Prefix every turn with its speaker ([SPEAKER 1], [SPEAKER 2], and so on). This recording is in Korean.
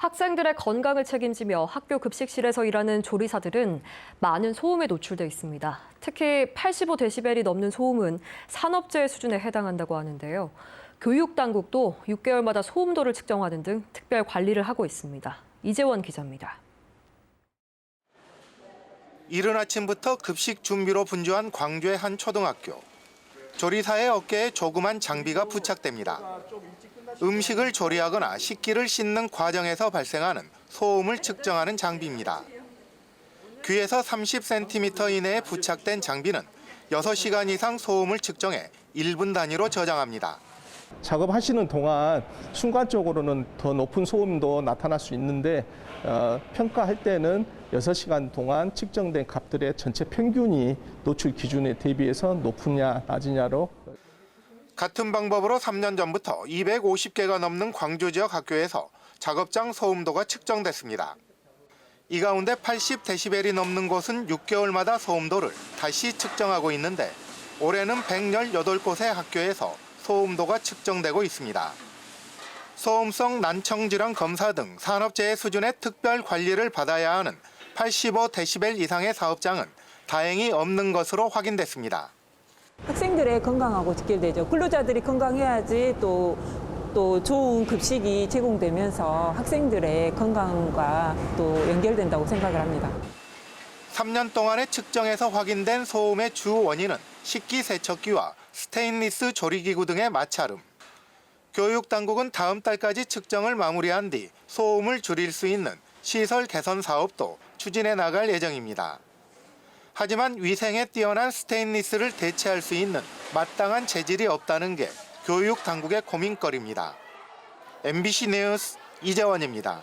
[SPEAKER 1] 학생들의 건강을 책임지며 학교 급식실에서 일하는 조리사들은 많은 소음에 노출돼 있습니다. 특히 85데시벨이 넘는 소음은 산업재해 수준에 해당한다고 하는데요. 교육 당국도 6개월마다 소음도를 측정하는 등 특별 관리를 하고 있습니다. 이재원 기자입니다.
[SPEAKER 2] 이른 아침부터 급식 준비로 분주한 광주의 한 초등학교. 조리사의 어깨에 조그만 장비가 부착됩니다. 음식을 조리하거나 식기를 씻는 과정에서 발생하는 소음을 측정하는 장비입니다. 귀에서 30cm 이내에 부착된 장비는 6시간 이상 소음을 측정해 1분 단위로 저장합니다.
[SPEAKER 3] 작업하시는 동안 순간적으로는 더 높은 소음도 나타날 수 있는데 어, 평가할 때는 6시간 동안 측정된 값들의 전체 평균이 노출 기준에 대비해서 높으냐 낮으냐로
[SPEAKER 2] 같은 방법으로 3년 전부터 250개가 넘는 광주 지역 학교에서 작업장 소음도가 측정됐습니다. 이 가운데 80데시벨이 넘는 곳은 6개월마다 소음도를 다시 측정하고 있는데 올해는 118곳의 학교에서 소음도가 측정되고 있습니다. 소음성 난청질환 검사 등 산업재해 수준의 특별 관리를 받아야 하는 85데시벨 이상의 사업장은 다행히 없는 것으로 확인됐습니다.
[SPEAKER 4] 학생들의 건강하고 직결되죠. 근로자들이 건강해야지 또, 또 좋은 급식이 제공되면서 학생들의 건강과 또 연결된다고 생각을 합니다.
[SPEAKER 2] 3년 동안의 측정에서 확인된 소음의 주 원인은 식기 세척기와 스테인리스 조리기구 등의 마찰음. 교육 당국은 다음 달까지 측정을 마무리한 뒤 소음을 줄일 수 있는 시설 개선 사업도 추진해 나갈 예정입니다. 하지만 위생에 뛰어난 스테인리스를 대체할 수 있는 마땅한 재질이 없다는 게 교육 당국의 고민거리입니다. MBC 뉴스 이재원입니다.